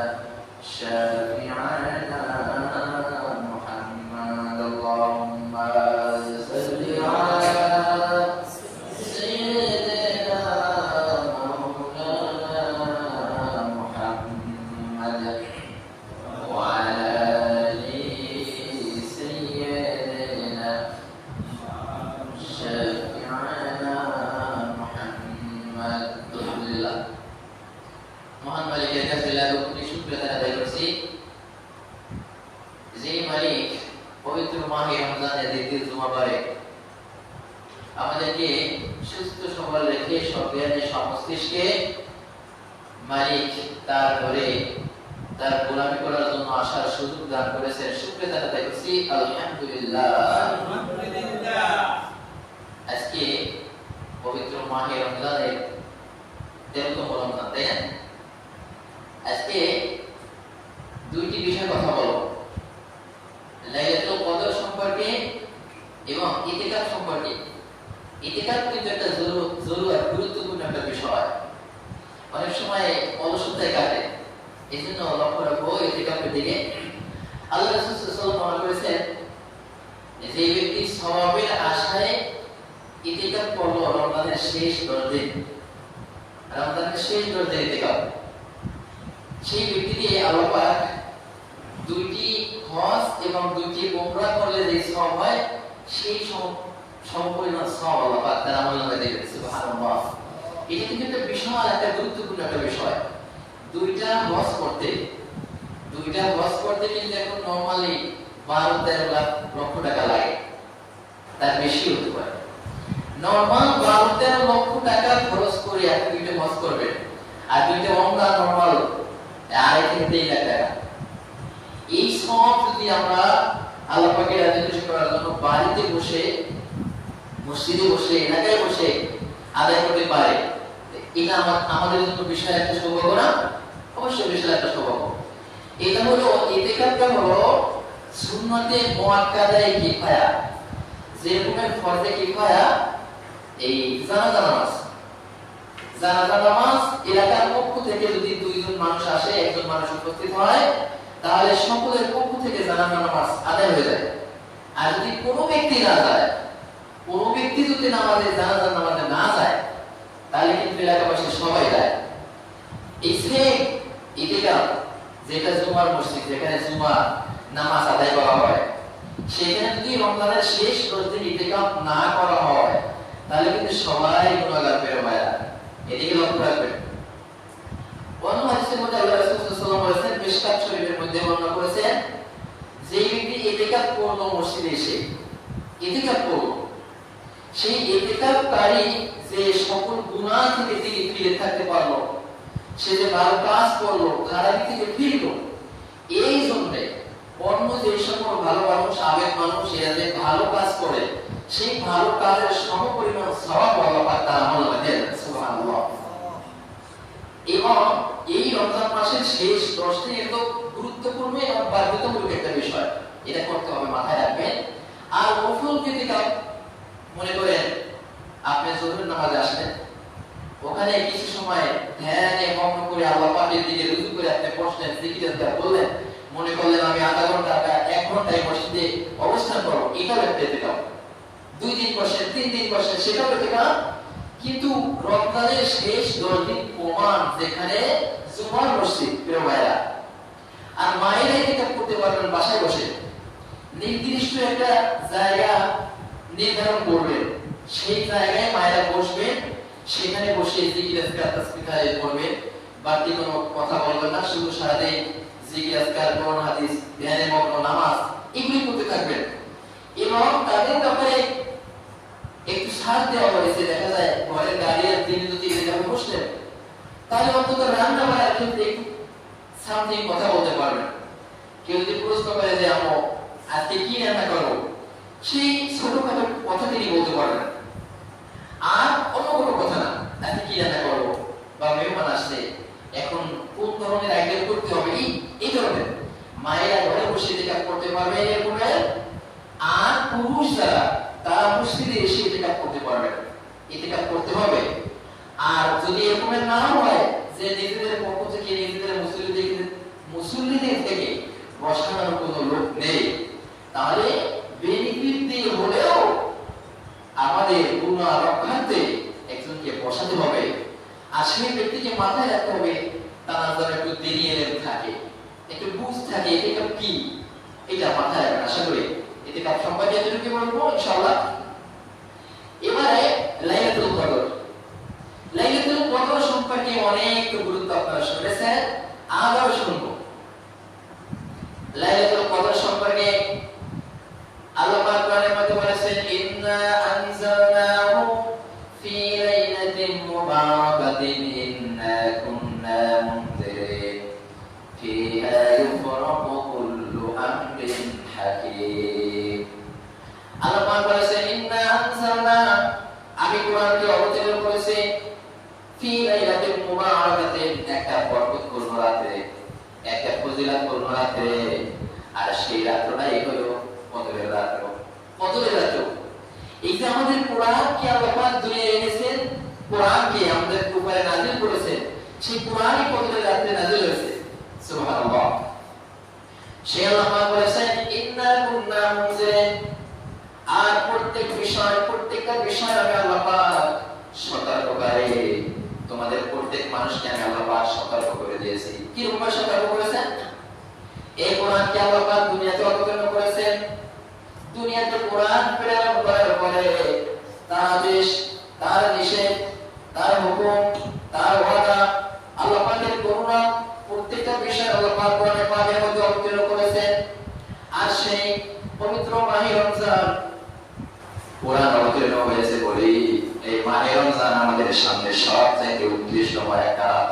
سيدنا মাহে রমজানের তেরোতম রমজান তাই না আজকে দুইটি বিষয় কথা বলব লাইলাতুল কদর সম্পর্কে এবং ইতিকাফ সম্পর্কে ইতিকাফ কিন্তু একটা জরুরি গুরুত্বপূর্ণ একটা বিষয় অনেক সময় অলসতায় কাটে এই জন্য লক্ষ্য রাখব ইতিকাফের দিকে আল্লাহ রাসূল সাল্লাল্লাহু আলাইহি করেছেন যে ব্যক্তি সওয়াবের আশায় ইতিকাফ করল রমজানের শেষ দিন রমজানের শেষ দিন ইতিকাফ সেই ব্যক্তিকে আল্লাহ দুইটি হজ এবং দুইটি উমরা করলে যে সব হয়, সেই সম্পূর্ণ সব আল্লাহ এটা কিন্তু একটা বিশাল, একটা গুরুত্বপূর্ণ একটা বিষয়। দুইটা হজ করতে, দুইটা হজ করতে কিন্তু এখন নরমালি বারো তেরো লাখ লক্ষ টাকা লাগে। তার বেশি হতে পারে। নর্মাল বারো লক্ষ টাকা খরচ করে আপনি দুইটা হজ করবেন আর দুইটা অমরা নর্মাল থেকে তিন লাখ টাকা। এই সব যদি আমরা আল্লাহ রাজি করার জন্য বাড়িতে বসে, মসজিদে বসে, এলাকায় বসে আদায় করতে পারে এটা আমার, আমাদের জন্য বিষয় একটা সৌভাগ্য না? অবশ্যই বিষয় একটা সৌভাগ্য। এটা হলো ইতিকাফটা হলো, সুন্নতে মুআক্কাদায়ে কিফায়া, যেরকমের ফরজে কিফায়া এই জানাজা নামাজ জানাজা নামাজ এলাকার পক্ষ থেকে যদি দুইজন মানুষ আসে, একজন মানুষ উপস্থিত হয়, তাহলে সকলের পক্ষ থেকে জানাজা নামাজ আদায় হয়ে যায়। আর যদি কোনো ব্যক্তি না যায়, কোনো ব্যক্তি যদি নামাজে জানাজা নামাজে না যায়, তাহলে কিন্তু এলাকাবাসী সবাই যায়। এই সেম যেটা জুমার মসজিদ, যেখানে জুমা নামাজ আদায় করা হয়, সেখানে যদি রমজানের শেষ দশ দিন না করা হয় তাহলে কিন্তু সবাই গুণাগার এদিকে লক্ষ্য অন্য মধ্যে আল্লাহ ওয়াসাল্লাম মিশকাত শরীফের মধ্যে বর্ণনা করেছেন, যে ব্যক্তি মসজিদে এসে সেই ইতিকাফকারী যে সকল গুনাহ থেকে ফিরে থাকতে পারল, সে যে ভালো কাজ করল, খারাপ থেকে এই জন্য অন্য যে সকল ভালো মানুষ, আবেগ মানুষ, এরা যে ভালো কাজ করে সেই ভালো কাজের সম পরিমাণ সওয়াব আল্লাহ পাক তার আমল দেন, সুবহানাল্লাহ। এবং এই রমজান মাসের শেষ দশটি একদম গুরুত্বপূর্ণ এবং বাধ্যতামূলক একটা বিষয়। এটা করতে হবে, মাথায় রাখবেন। আর নফল কৃতিকাপ মনে করেন, আপনি জরুরি নামাজে আসলেন, ওখানে কিছু সময় ধ্যানে মগ্ন করে আল্লাহ পাকের দিকে রুজু করে আপনি বসলেন, জিকির আজকার করলেন, মনে করলেন আমি আধা ঘণ্টা এক ঘন্টায় মসজিদে অবস্থান করব, এটাও একটা এতেকাপ দুই দিন বসেন তিন দিন বসেন সেটাও এতেকাপ কিন্তু রমজানের শেষ দশ দিন প্রমাণ যেখানে জুমার মসজিদ, প্রিয় ভাইরা আর মায়েরা এতেকাপ করতে পারবেন, বাসায় বসে। নির্দিষ্ট একটা জায়গা নির্ধারণ করবেন। সেই জায়গায় মায়েরা বসবেন, সেখানে বসে জিকির, আজকার, তাসবিহ তাহলিল করবেন বাড়তি কোনো কথা বলবেন না, শুধু সারাদিন আজকার, কোরআন, হাদিস ধ্যানে মগ্ন নামাজ এগুলি করতে থাকবেন। এবং তাদের ব্যাপারে একটু সাথ দেওয়া হয়েছে, দেখা যায় ঘরের গাড়ি আর তিনি যদি এখানে বসলেন তাহলে অন্তত রান্না বাড়ার ক্ষেত্রে একটু সামথিং কথা বলতে পারবেন। কেউ যদি প্রশ্ন করে যে, আমো, আজকে কি রান্না করব সেই ছোটখাটো কথা তিনি বলতে পারবেন। আর অন্য কোনো কথা না। আজকে কি রান্না করব বা মেহমান আসছে এখন কোন ধরনের আইটেম করতে হবে? এই ধরনের। মায়েরা ঘরে বসে যেটা করতে পারবে এরকমের আর পুরুষ যারা তারা মসজিদে এসে এটা করতে পারবে এটা করতে হবে। আর যদি এরকমের না হয় যে নিজেদের পক্ষ থেকে, নিজেদের মুসলিমদের মুসল্লিদের থেকে বসানোর কোনো লোক নেই, তাহলে বেনিফিট দিয়ে হলেও আমাদের গুণা রক্ষার্থে একজনকে বসাতে হবে। আর সেই ব্যক্তিকে মাথায় রাখতে হবে, তারা যেন একটু দেরি থাকে, একটু বুঝ থাকে, এটা কি? এটা মাথায় রাখবেন আশা করি। এতে কাপ সম্পর্কে এতটুকু বলব, ইনশাআল্লাহ। এবারে লাইলাতুল কদর। লাইলাতুল কদর সম্পর্কে অনেক গুরুত্ব আপনারা শুনেছেন আবার শুনব। লাইলাতুল কদর সম্পর্কে আল্লাহ পাক কোরআনের মধ্যে বলেছেন, ইন্না কোরআনকে অবতীর্ণ করেছি। ফি লাইলাতিন মুবারাকাতিন একটা রাতে একটা ফজিলাতপূর্ণ রাতে আর সেই হলো কদরের রাত্র। কদরের রাত্র। এই যে আমাদের আল্লাহ পাক দুনিয়ায় এনেছেন আমাদের উপরে নাজিল সেই কোরআনই রাত্রে নাজিল হয়েছে। সুবহানাল্লাহ। সেই আল্লাহ বলেছেন আর প্রত্যেক বিষয়, প্রত্যেকটা বিষয় আমি আল্লাহ পাক সতর্ককারী তোমাদের প্রত্যেক মানুষকে আমি আল্লাহ পাক দিয়েছি। কি রূপে সতর্ক করেছেন? এই কোরআনকে আল্লাহ পাক দুনিয়াতে অবতীর্ণ করেছেন? দুনিয়াতে কোরআন প্রেরণ করার পরে তার আদেশ, তার নিষেধ, তার হুকুম, তার ওয়াদা আল্লাহ পাকের করুণা প্রত্যেকটা বিষয় আল্লাহ পাক কোরআনে পাকের মধ্যে অবতীর্ণ করেছেন। আর সেই পবিত্র মাহে রমজান কোরআন অবতীর্ণ হয়েছে বলেই এই মাহে রমজান আমাদের সামনে সবচাইতে উৎকৃষ্টময় একটা রাত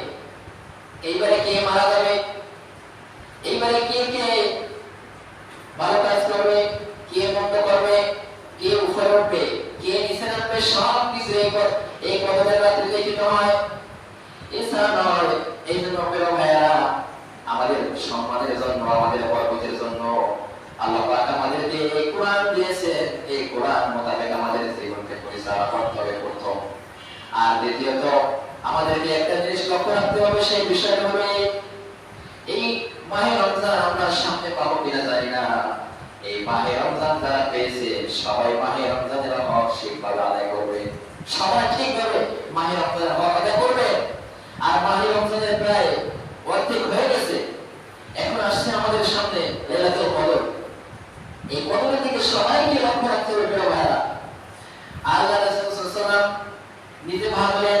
এইবারে কে মারা যাবে? এইবারে কে কে ভালো কাজ করবে? কে মন্দ করবে? কে উপরে উঠবে? কে নিচে নামবে? সব কিছু এই ক- এই কদমের রাত্রে লিখিত হয়। এছাড়া এই জন্য ভাইয়েরা, আমাদের সম্মানের জন্য, আমাদের জন্য আল্লাহ পাক আমাদেরকে এই কোরআন দিয়েছেন। এই কোরআন মোতাবেক আমাদের জীবনকে পরিচালনা করতে হবে প্রথম। আর দ্বিতীয়ত আমাদেরকে একটা জিনিস লক্ষ্য রাখতে হবে, সেই বিষয়টা হবে এই মাহের রমজান আমরা সামনে পাবো কিনা জানি না। এই মাহের রমজান যারা পেয়েছে, সবাই মাহে রমজানের হক ঠিকভাবে আদায় করবে। সবাই ঠিক হবে মাহের রমজানের হক আদায় করবে। আর মাহের রমজানের প্রায় অর্ধেক হয়ে গেছে। এখন আসছে আমাদের সামনে লেলাতুল কদর। এই কদরের দিকে সবাইকে লক্ষ্য রাখতে হবে ভাইরা আল্লাহ রাসূল সাল্লাল্লাহু আলাইহি নিজে ভাবলেন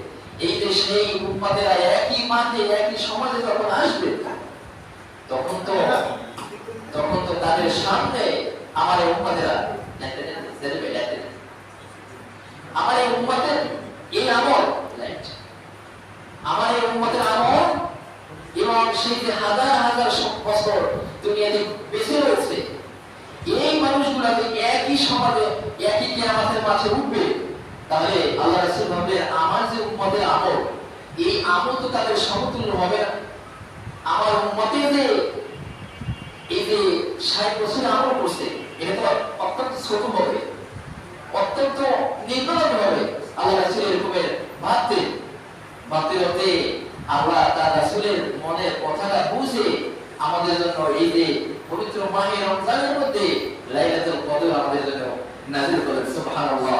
এই যে সেই উম্মাদেরা একই মাঠে, একই সমাজে যখন আসবে, তখন তো তখন তো তাদের সামনে আমার এই আমার এই এই আমার এই আমল এবং সেই যে হাজার হাজার বেঁচে রয়েছে, এই একই সমাজে, একই কিয়ামতের মাঝে উঠবে তাহলে আল্লাহ রাসূল ভাবে আমার যে উম্মতের আমল, এই আমল তাদের সমতুল্য হবে। না আমার উম্মতে যে এই যে ষাট বছর আমল করছে, এটা তো অত্যন্ত ছোট হবে, অত্যন্ত নির্দয় হবে। আল্লাহ রাসূল এরকমের ভাবতে ভাবতে ভাবতে আল্লাহ তার রাসূলের মনের কথাটা বুঝে আমাদের জন্য এই যে পবিত্র মাহে রমজানের মধ্যে লাইলাতুল কদর আমাদের জন্য নাযিল করেন। সুবহানাল্লাহ।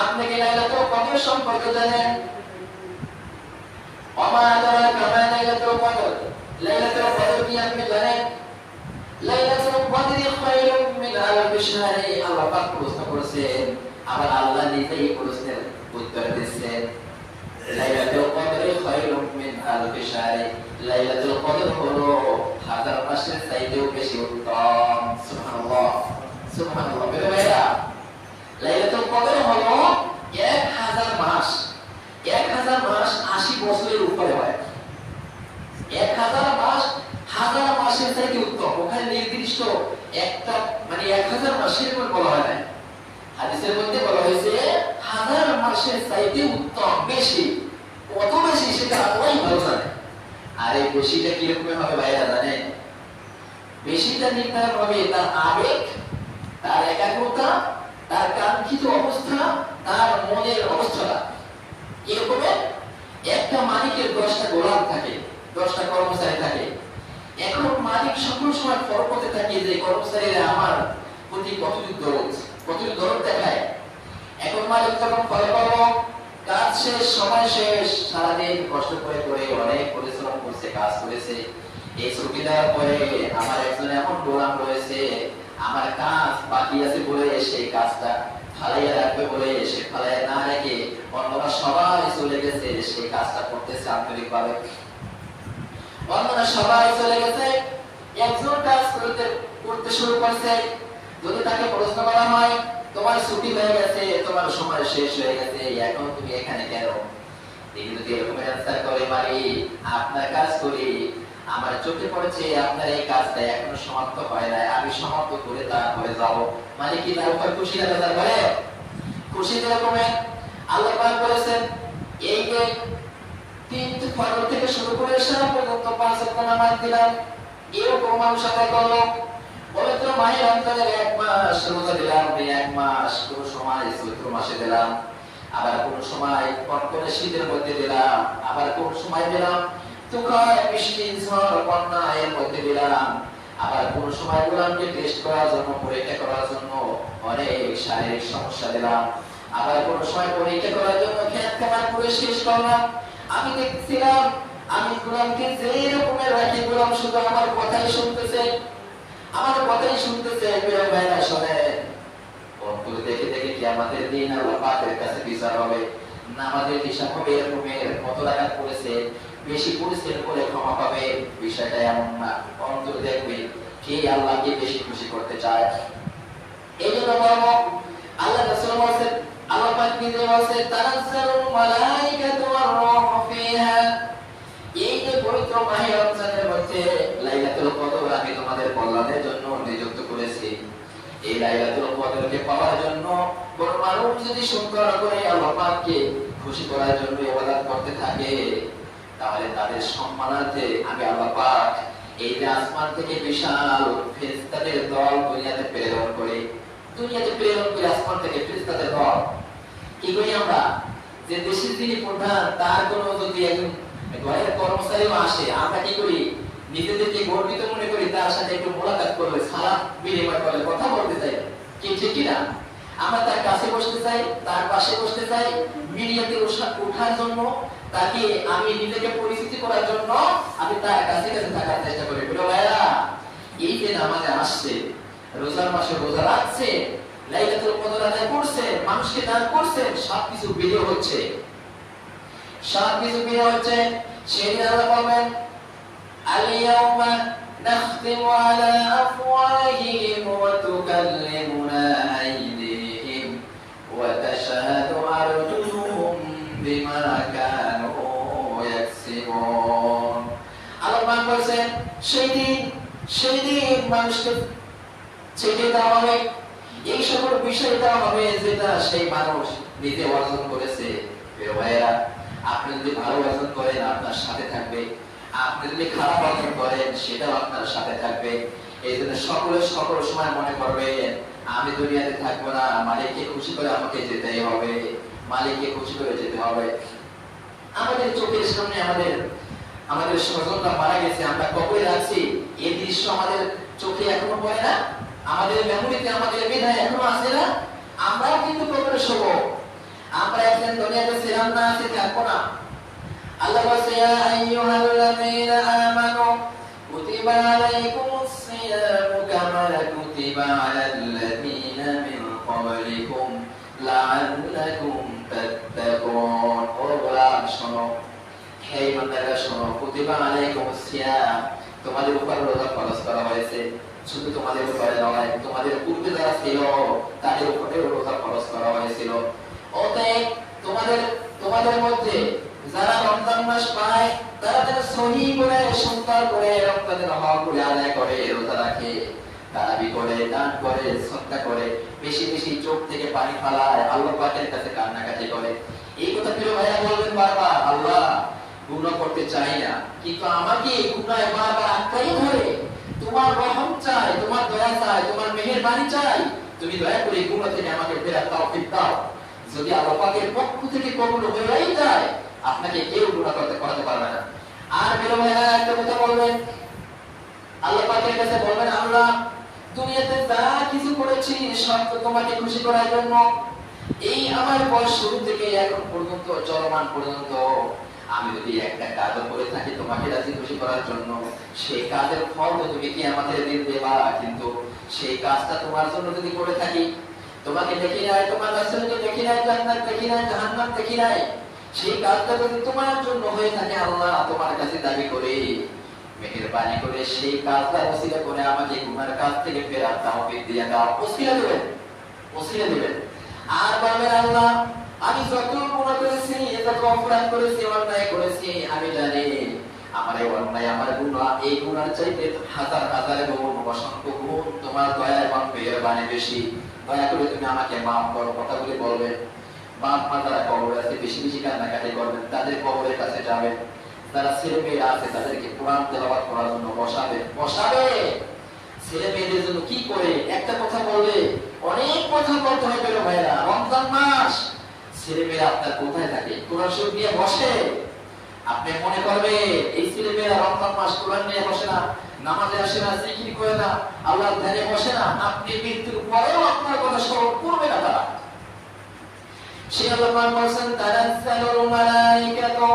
আপনি কি লাইলাতুল কদর সম্পর্কে জানেন? ওমা আদরাকা মা লাইলাতুল কদর লাইলাতুল কদর কি আপনি জানেন? লাইলাতুল কদর খায়রুম মিন আলফি শাহর আল্লাহ পাক প্রশ্ন করেছেন, আবার আল্লাহ নিজেই প্রশ্নের উত্তর দিচ্ছেন। লাইলাতুল কদর খায়রুম মিন আলফি শাহর লাইলাতুল কদর হলো হাজার মাসের চাইতেও বেশি উত্তম। সুবহানাল্লাহ সুবহানাল্লাহ। বেরে লাইলাতুল কদর হলো 1000 মাস 1000 মাস 80 বছরের উপরে হয় 1000 মাস হাজার মাসের চাইতে উত্তম ওখানে নির্দিষ্ট একটা মানে 1000 মাসের বলা হয় না হাদিসের মধ্যে বলা হয়েছে, হাজার মাসের চাইতে উত্তম বেশি। কত বেশি সেটা আল্লাহই ভালো জানে আর এই বেশিটা কীরকম হবে ভাইরা জানেন? বেশিটা নির্ধারণ হবে তার আবেগ, তার একাগ্রতা তার কাঙ্ক্ষিত অবস্থা, তার মনের অবস্থাটা। এরকম একটা মালিকের দশটা গোলাম থাকে, দশটা কর্মচারী থাকে। এখন মালিক সকল সময় ফরকতে থাকে যে, কর্মচারীরা আমার প্রতি কতটুকু দরদ কতটুকু দরদ দেখায়? এখন মালিক যখন ফল পাবো কাজ শেষ, সময় শেষ, সারাদিন কষ্ট করে করে অনেক পরিশ্রম করছে, কাজ করেছে। এই দেওয়ার পরে আমার একজন এমন গোলাম রয়েছে আমার কাজ বাকি আছে বলে সেই কাজটা ফালাইয়া রাখবে বলে সে ফালাইয়া না রেখে অন্যরা সবাই চলে গেছে সেই কাজটা করতেছে আন্তরিক ভাবে অন্যরা সবাই চলে গেছে, একজন কাজ করতে করতে শুরু করছে। যদি তাকে প্রশ্ন করা হয়, তোমার ছুটি হয়ে গেছে, তোমার সময় শেষ হয়ে গেছে, এখন তুমি এখানে কেন? তিনি যদি এরকম অ্যান্সার করে, মারি, আপনার কাজ করি আমার চোখে পড়েছে আপনার এই কাজটা এখনও সমাপ্ত হয় নাই, আমি সমাপ্ত করে তারপরে যাব। মানে কি তার খুশি বলে খুশি যেরকমের আল্লাহ পাক বলেছেন, এই যে থেকে শুরু করে সারা পর্যন্ত পাঁচ নামাজ দিলাম মানুষ করল। পবিত্র রমজানের এক মাস রোজা দিলাম এক মাস কোন সময় চৈত্র মাসে দিলাম, আবার কোন সময় কনকনে শীতের মধ্যে দিলাম, আবার কোন সময় দিলাম তুকায় আমি দেখছিলাম, আমি গোলামকে যে রকমের রাখি, গোলাম শুধু আমার কথাই শুনতেছে। আমার কথাই শুনতেছে, প্রিয় ভাইরা শোনেন। দেখে দেখে কি আমাদের দিন আল্লাহ পাকের কাছে বিচার হবে? না আমাদের হিসাব হবে এরকমের কত টাকা পড়েছে, বেশি পরিশ্রম করে ক্ষমা পাবে, বিষয়টা এমন না। অন্তর দেখবে কে আল্লাহকে বেশি খুশি করতে চায়। এই জন্য আল্লাহ আল্লাহ পাক নিজে ফিহা। এই যে পবিত্র মাহে রমজানের মধ্যে লাইলাতুল কদর আমি তোমাদের কল্যাণের জন্য করেছি এই লাইলাতুল তাদের সম্মানার্থে আমি এই আসমান থেকে বিশাল দল দুনিয়াতে প্রেরণ করে, দুনিয়াতে প্রেরণ করে আসমান থেকে দল। কি করি আমরা? যে দেশের প্রধান, তার কোনো যদি একজন ঘরের কর্মচারীও আসে, আমরা কি করি? নিজেদেরকে গর্বিত মনে করি তার সাথে একটু মোলাকাত করলে, সালাম বিনিময় করলে, কথা বলতে চাই। কি ঠিক কিনা আমরা তার কাছে বসতে চাই, তার পাশে বসতে চাই, মিডিয়াতে ওঠার জন্য, তাকে আমি নিজেকে পরিচিতি করার জন্য আমি তার কাছে কাছে থাকার চেষ্টা করি। বলো ভাইরা এই যে নামাজে আসছে, রোজার মাসে রোজা রাখছে, লাইলাতুল কদর আদায় করছে, মানুষকে দান করছে, সবকিছু ভিডিও হচ্ছে। সবকিছু ভিডিও হচ্ছে, সেদিন আল্লাহ বলবেন اليوم نختم على أفواههم وتكلمنا أيديهم وتشهد أرجلهم بما كانوا يكسبون আল্লাহ পাক বলছেন সেই দিন সেই দিন মানুষকে ছেড়ে দেওয়া হবে এই সকল বিষয় দেওয়া হবে যেটা সেই মানুষ নিজে অর্জন করেছে প্রিয় ভাইয়েরা আপনি যদি ভালো অর্জন করেন আপনার সাথে থাকবে আপনি যদি খারাপ অর্জন করেন সেটাও আপনার সাথে থাকবে। এই জন্য সকলে সকল সময় মনে করবেন আমি দুনিয়াতে থাকব না, মালিককে খুশি করে আমাকে যেতেই হবে, মালিককে খুশি করে যেতে হবে। আমাদের চোখের সামনে আমাদের আমাদের স্বজনরা মারা গেছে, আমরা কবরে রাখছি এই দৃশ্য আমাদের চোখে এখনও পড়ে না, আমাদের মেমোরিতে আমাদের মেধায় এখনও আছে না, আমরাও কিন্তু কবরে শোব। আমরা একদিন দুনিয়াতে ছিলাম না আছে থাকব না। আল্লাহ বলছে ইয়া আইয়ুহাল্লাযীনা আমানু কুতিবা আলাইকুমুস সিয়ামু কামা কুতিবা আলাল্লাযীনা মিন ক্বাবলিকুম লাআল্লাকুম তাত্তাকুন গোলাম শোনো হে ইমানদাররা শোনো কুতিবা আলাইকুমুস সিয়াম তোমাদের উপর রোজা ফরজ করা হয়েছে। শুধু তোমাদের উপরে নয় তোমাদের পূর্বে যারা ছিল তাদের উপরে রোজা ফরজ করা হয়েছিল। অতএব তোমাদের তোমাদের মধ্যে যারা রমজান মাস পায়, তারা যেন সহি করে, সুন্দর করে রমজানের হক করে আদায় করে, রোজা রাখে। তারাবি করে? দান করে সৎকা করে। বেশি বেশি চোখ থেকে পানি ফালায়, আল্লাহ পাকের কাছে কান্নাকাটি করে। এই কথা প্রিয় ভাইয়া বলবেন বারবার, আল্লাহ গুণ করতে চাই না। কিন্তু আমাকে গুনায় বারবার আটকাই ধরে। তোমার রহম চাই, তোমার দয়া চাই, তোমার মেহেরবানি চাই। তুমি দয়া করে গুণ থেকে আমাকে ফেরার দাও। যদি আল্লাহ পাকের পক্ষ থেকে কবুল হয়েই যায় আপনাকে কেউ গুণা করতে করাতে পারবে না। আর মেরো একটা কথা বলবেন? আল্লাহ পাকের কাছে বলবেন আল্লাহ দুনিয়াতে যা কিছু করেছি, সব তোমাকে খুশি করার জন্য। এই আমার শুরু থেকে এখন পর্যন্ত, চলমান পর্যন্ত, আমি যদি একটা কাজও করে থাকি, তোমাকে রাজি খুশি করার জন্য। সেই কাজের ফল তুমি কি আমাদের দিন দেবা? কিন্তু সেই কাজটা তোমার জন্য যদি করে থাকি, তোমাকে দেখি নাই, তোমার রাসূলকে দেখি নাই, জান্নাত দেখি নাই, জাহান্নাম দেখি নাই সেই কাজটা যদি তোমার জন্য হয়ে থাকে, আল্লাহ তোমার কাছে দাবি করে, মেহেরবানি করে সেই কাজটা ওসিলা করে আমাকে গুনার কাজ থেকে ফেরার তাওফিক দিয়ে দাও। ওসিলা দেবেন? ওসিলা দেবেন? আর বলবেন, আল্লাহ, আমি যত গুনাহ করেছি যত অপরাধ করেছি, অন্যায় করেছি, আমি জানি আমার এই অন্যায়, আমার গুনাহ এই গুনার চাইতে হাজার হাজার গুণ অসংখ্য গুণ তোমার দয়া এবং মেহেরবানি বেশি। দয়া করে তুমি আমাকে মাফ করো, কথাগুলি বলবেন মা যারা কবরে আছে, বেশি বেশি কান্নাকাটি করবেন। তাদের কবরের কাছে যাবেন। যারা ছেলে মেয়েরা আছে, তাদেরকে তেলাওয়াত করার জন্য বসাবে। বসাবে? ছেলে মেয়েদের জন্য কি করে? একটা কথা অনেক কথা বলতে হবে রে ভাইরা। রমজান মাস। ছেলে মেয়েরা আপনার কোথায় থাকে? কোরআন শরীফ নিয়ে বসে? আপনি মনে করবে এই ছেলে মেয়েরা রমজান মাস কোরআন নিয়ে বসে না, নামাজে আসে না, জিকির করে না, আল্লাহর ধ্যানে বসে না, আপনি মৃত্যুর পরেও আপনার কথা স্মরণ করবে না তারা। সে আল্লাহ বলছেন তানাজ্জালুল মালাইকাতু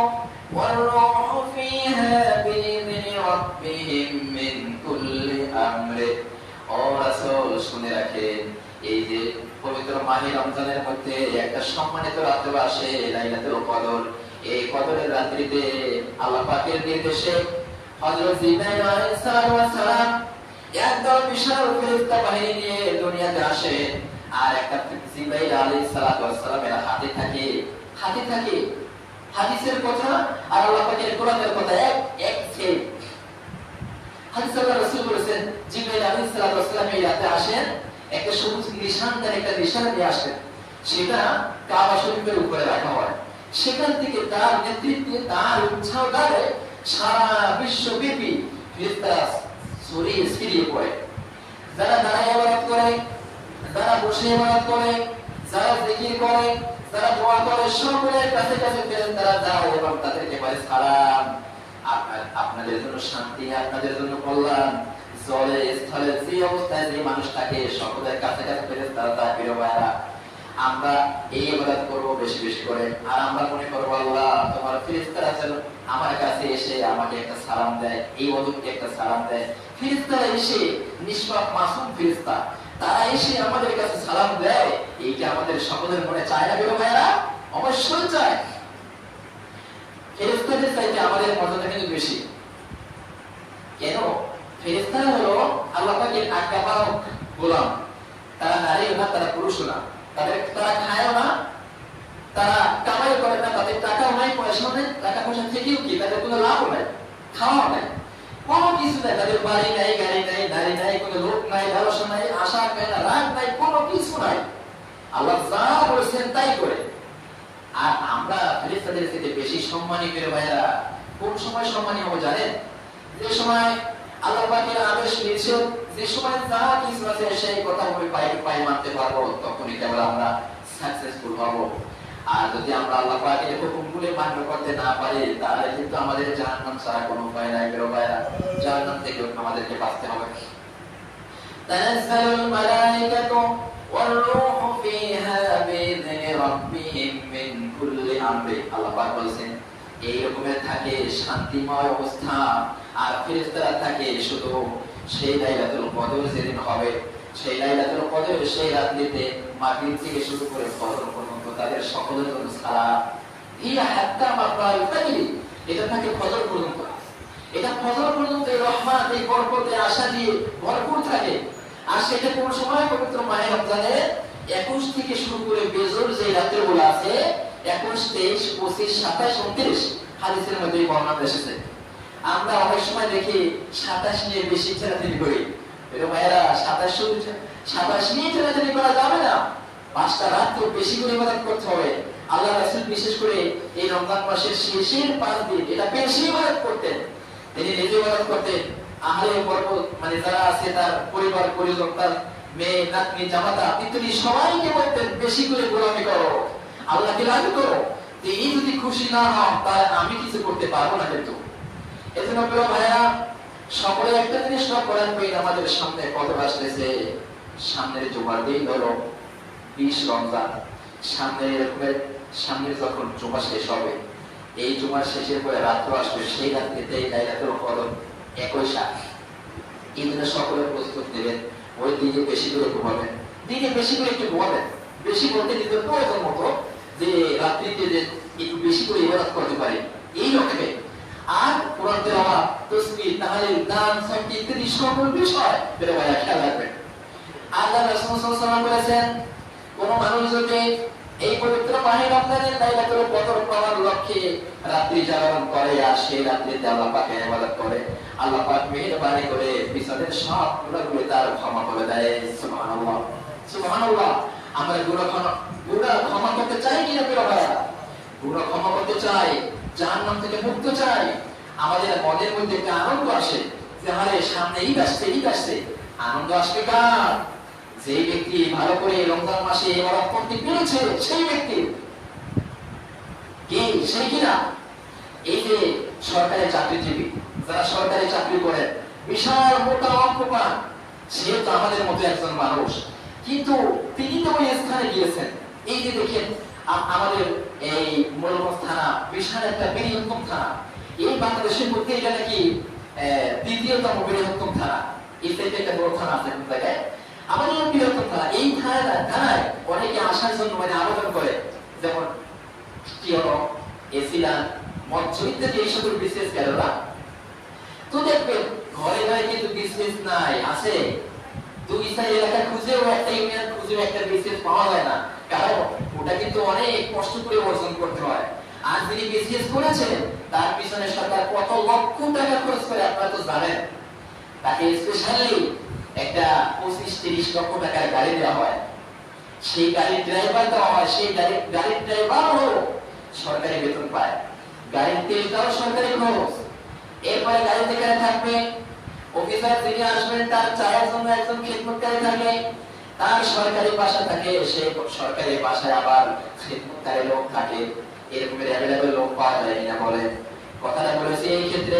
والروح فيها بإذن ربهم من كل أمر ও রাসূল শুনে রাখেন এই যে পবিত্র মাহে রমজানের মধ্যে একটা সম্মানিত রাত্র আসে লাইলাতুল কদর এই কদরের রাত্রিতে আল্লাহ পাকের নির্দেশে হযরত জিবরাইল আলাইহিস সালাম একদল বিশাল ফেরেশতা বাহিনী নিয়ে দুনিয়াতে আসে আর একটা জিবরাইল আলাইহিস সালামের হাতে থাকে। হাতে থাকে। হাদিসের কথা আর আল্লাহ পাকের কোরআনের কথা এক এক সেম। হাদিস আল্লাহ রাসূল বলেছেন, জিবরাইল আলাইহিস সালাম এই রাতে আসেন, একটা সবুজ নিশান তার একটা নিশান নিয়ে আসেন। সেটা কাবা শরীফের উপরে রাখা হয়। সেখান থেকে তার নেতৃত্বে, তার উৎসাহ দ্বারে সারা বিশ্বব্যাপী ফেরেশতারা ছড়িয়ে ছিটিয়ে পড়ে। যারা দাঁড়ায় ইবাদত করে যারা বসে ইবাদত করে, যারা জিকির করে, যারা দোয়া করে, সকলের কাছে কাছে ফেরেশতারা যায় এবং তাদেরকে বলে সালাম। আপনার, আপনাদের জন্য শান্তি, আপনাদের জন্য কল্যাণ। জলে, স্থলে, যে অবস্থায় যে মানুষ থাকে, সকলের কাছে কাছে ফেরেশতারা তার প্রিয় ভাইরা আমরা এই ইবাদত করব বেশি বেশি করে। আর আমরা মনে করব, আল্লাহ, তোমার ফেরেশতারা যেন আমার কাছে এসে আমাকে একটা সালাম দেয়, এই অদুককে একটা সালাম দেয়। ফেরেশতারা এসে নিষ্পাপ, মাসুম ফেরেশতা তারা এসে আমাদের কাছে সালাম দেয়। এইটা আমাদের সকলের মনে চায় না বেরো ভাইরা অবশ্যই চায়। ফেরেশতাদের চাইতে আমাদের মর্যাদা কিন্তু বেশি। কেন? ফেরেশতারা হলো আল্লাহ পাকের আজ্ঞা পালক গোলাম। তারা নারীও না, তারা পুরুষও না। তাদের তারা খায়ও না। তারা কামাই করে না। তাদের টাকাও নাই পয়সাও নাই টাকা পয়সা থেকেও কি? তাদের কোনো লাভও নাই, খাওয়াও নাই। কোনো কিছু নাই, তাদের বাড়ি নাই, গাড়ি নাই নারী নাই, কোনো লোক নাই, ব্যবসা নাই, আশা নাই, রাগ নাই, কোনো কিছু নাই। আল্লাহ যা বলেছেন তাই করে। আর আমরা ফেরেশতাদের থেকে বেশি সম্মানী পেয়ে ভাইরা কোন সময় সম্মানী হব জানেন? যে সময় আল্লাহ পাকের আদেশ নিষেধ যে সময় যা কিছু আছে সেই কথা বলে পাই পাই মানতে পারব, তখনই কেবল আমরা সাকসেসফুল হব। আর যদি আমরা আল্লাহ পাকের হুকুমগুলো মান্য করতে না পারি তাহলে কিন্তু আমাদের জাহান্নাম ছাড়া কোনো উপায় নাই বেরো ভাইরা জাহান্নাম থেকে আমাদেরকে বাঁচতে হবে تنزل الملائكة والروح فيها بإذن ربهم من كل أمر আল্লাহ পাক বলেছেন এই রকমের থাকে শান্তিময় অবস্থা আর ফেরেশতারা থাকে শুধু সেই লাইলাতুল কদর যেদিন হবে সেই লাইলাতুল কদর সেই রাত্রিতে মাগরিব থেকে শুরু করে ফজর পর্যন্ত তাদের সকলের জন্য হিয়া হাত্তা এটা থাকে ফজর পর্যন্ত এটা ফজর পর্যন্ত এই আশা দিয়ে ভরপুর থাকে। আর সেটা কোন সময় পবিত্র মায়ের রমজানে একুশ থেকে শুরু করে বেজর যে আছে, একুশ, তেইশ, পঁচিশ, সাতাশ, উনত্রিশ হাদিসের মধ্যে বর্ণনা এসেছে আমরা অনেক সময় দেখি সাতাশ নিয়ে বেশি ছেড়াছাড়ি করি। এরকম ভাইয়েরা সাতাশ সাতাশ নিয়ে ছেড়াছাড়ি করা যাবে না। পাঁচটা রাত তো বেশি করে ইবাদত করতে হবে। আল্লাহ রাসূল বিশেষ করে এই রমজান মাসের শেষের পাঁচ দিন এটা বেশি ইবাদত করতেন। তিনি নিজে ইবাদত করতেন। আহলে বর্গ মানে যারা আছে তার পরিবার, পরিজন, তার মেয়ে, নাতনি, জামাতা তিনি সবাইকে বলতেন বেশি করে গোলামি করো, আল্লাহকে রাজি করো তিনি যদি খুশি না হন, তাহলে আমি কিছু করতে পারব না কিন্তু। এজন্য প্রিয় ভাইয়া সকলে একটা জিনিস না করেন আমাদের সামনে কত আসতেছে। সামনের জুমার দিন হলো। বিশ রমজান, সামনে এরকমের সামনে যখন জুমা শেষ হবে, এই জুমার শেষের পরে রাত্র আসবে, সেই রাত্রিতে লাইলাতুল কদর একই সাথ। এই দিনে সকলে প্রস্তুত নেবেন, ওই দিনে বেশি করে ঘুমাবেন। দিনে বেশি করে একটু ঘুমাবেন। বেশি বলতে দিতে প্রয়োজন মতো যে রাত্রিতে যে একটু বেশি করে ইবাদত করতে পারি, এই রকমে। আর কোরআন তেলাওয়াত, তাসবিহ, তাহলিল, দান ইত্যাদি সকল বিষয় ভাইয়া, খেয়াল রাখবেন। আল্লাহ রাসূল সাল্লাল্লাহু আলাইহি ওয়াসাল্লাম বলেছেন কোন মানুষ যদি এই পবিত্র মাহে রমজানের লাইলাতুল কদর পাওয়ার লক্ষ্যে রাত্রি জাগরণ করে আর সেই রাত্রিতে আল্লাহ পাকে ইবাদত করে, আল্লাহ পাক করে পিছনের সব গুনাহগুলো তার ক্ষমা করে দেয়। সুবহানাল্লাহ। সুবহানাল্লাহ। আমরা গুনাহ ক্ষমা করতে চাই কি না প্রিয় ভাইয়া? গুনাহ ক্ষমা করতে চাই, জাহান্নাম থেকে মুক্ত চাই। আমাদের মনের মধ্যে একটা আনন্দ আসে যে আরে সামনে আসছে, ঈদ আসছে। আনন্দ আসবে কার? যে ব্যক্তি ভালো করে রমজান মাসে পেরেছে সেই ব্যক্তি কি? কিনা? এই যে সরকারি চাকরিজীবী যারা সরকারি চাকরি বিশাল মোটা অঙ্ক পান সে তো আমাদের মতো একজন মানুষ। কিন্তু তিনি তো ওই স্থানে গিয়েছেন। এই যে দেখেন আমাদের এই থানা বিশাল একটা থানা। এই বাংলাদেশের মধ্যে এটা নাকি আহ, দ্বিতীয়তম বৃহত্তম থানা। এই সাইডে একটা বড় থানা আছে জায়গায়? আমাদের থানা এই থানায় থানায় অনেকে আসার জন্য মানে আবেদন করে যেমন কি হলো এসিলান মৎস্য ইত্যাদি এই সকল বিশেষ কেনরা তো দেখবেন ঘরে ঘরে কিন্তু বিজনেস নাই আছে দুই সাইড এলাকা খুঁজেও একটা ইউনিয়ন খুঁজেও একটা বিজনেস পাওয়া যায় না কারণ ওটা কিন্তু অনেক কষ্ট করে অর্জন করতে হয় আর যিনি বিজনেস করেছেন তার পিছনে সরকার কত লক্ষ টাকা খরচ করে আপনারা তো জানেন তাকে স্পেশালি একটা পঁচিশ তিরিশ লক্ষ টাকার গাড়ি দেওয়া হয়। সেই গাড়ির ড্রাইভার দেওয়া হয়, সেই গাড়ি গাড়ির ড্রাইভারও সরকারি বেতন পায়। গাড়ির তেলটাও সরকারি খরচ। এরপরে গাড়িতে কারা থাকবে অফিসার আসবেন, তার চায়ের জন্য একজন খেদমতকারী থাকে। তার সরকারি বাসা থাকে, সে সরকারি বাসায় আবার খেদমতকারী লোক থাকে। এরকমের অ্যাভেলেবেল লোক পাওয়া যায় না বলে কথাটা বলেছি এই ক্ষেত্রে।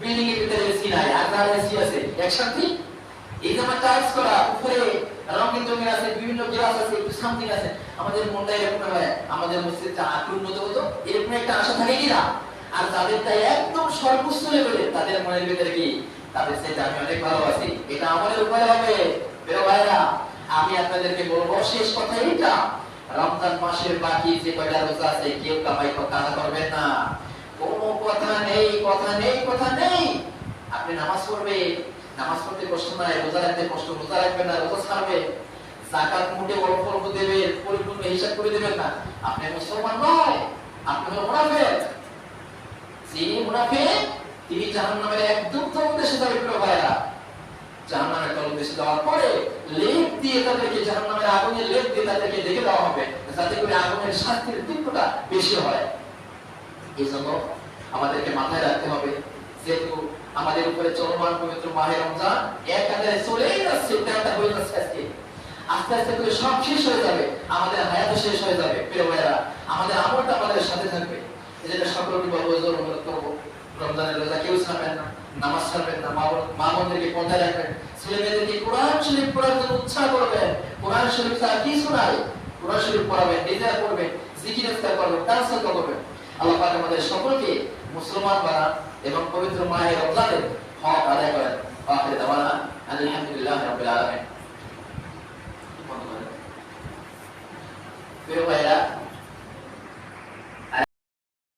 বিল্ডিং এর ভিতরে এসি নাই, আর তার এসি আছে এক শান্তি এই যে করা, উপরে রঙিন আছে, বিভিন্ন গ্লাস আছে, একটু সামথিং আছে। আমাদের মনটা এরকম হয় আমাদের মতো হতো, এরকম একটা আশা থাকে কি না? আর তাদের তাই একদম সর্বোচ্চ লেভেলে তাদের মনের ভিতরে কি? তাদের আমি অনেক ভালোবাসি। এটা আমাদের উপরে হবে। প্রিয় ভাইরা আমি আপনাদেরকে বলব শেষ কথা এইটা। রমজান মাসের বাকি যে কয়টা রোজা আছে, কেউ কামাই কাজা করবেন না। কোনো কথা নেই কথা নেই কথা নেই। আপনি নামাজ পড়বে, নামাজ পড়তে কষ্ট নাই, রোজা রাখতে কষ্ট, রোজা রাখবেন না, রোজা ছাড়বে। জাকাত মুঠে অল্প অল্প দেবে, পরিপূর্ণ হিসাব করে দেবেন না। আপনি মুসলমান নয়, আপনি হলো মুনাফেক। যিনি মুনাফেক, তিনি জাহান্নামের একদম তলদেশে যাবে প্রিয় ভাইরা জাহান্নামের তলদেশে যাওয়ার পরে লেপ দিয়ে তাদেরকে জাহান্নামের আগুনের লেপ দিয়ে তাদেরকে দেখে দেওয়া হবে, যাতে করে আগুনের শাস্তির তীব্রতা বেশি হয়। এই জন্য আমাদেরকে মাথায় রাখতে হবে যেহেতু আমাদের উপরে চলমান পবিত্র মাহে রমজান এক কাতারে চলেই যাচ্ছে তেরোটা হয়ে যাচ্ছে আজকে। আস্তে আস্তে করে সব শেষ হয়ে যাবে। আমাদের হায়াতও শেষ হয়ে যাবে। প্রিয় ভাইয়েরা, আমাদের আমলটা আমাদের সাথে থাকবে। এই সকলকে বলব জোর অনুরোধ করব, রমজানের রোজা কেউ ছাড়বেন না, নামাজ ছাড়বেন না। মা বোন- মা বোনদেরকে পর্দায় রাখবেন। ছেলে মেয়েদেরকে কোরআন শরীফ পড়ার জন্য উৎসাহ করবেন। কোরআন শরীফ ছাড়া কি শোনায় কোরআন শরীফ পড়াবেন, নিজেরা পড়বেন, জিকির করবেন, তার করবেন। আল্লাহ পাক আমাদের সকলকে মুসলমান বানান এবং পবিত্র মাহে রমজানের হক আদায় করেন। আখের দাওয়ানা আলহামদুলিল্লাহ রাব্বিল আলামিন। প্রিয় ভাইরা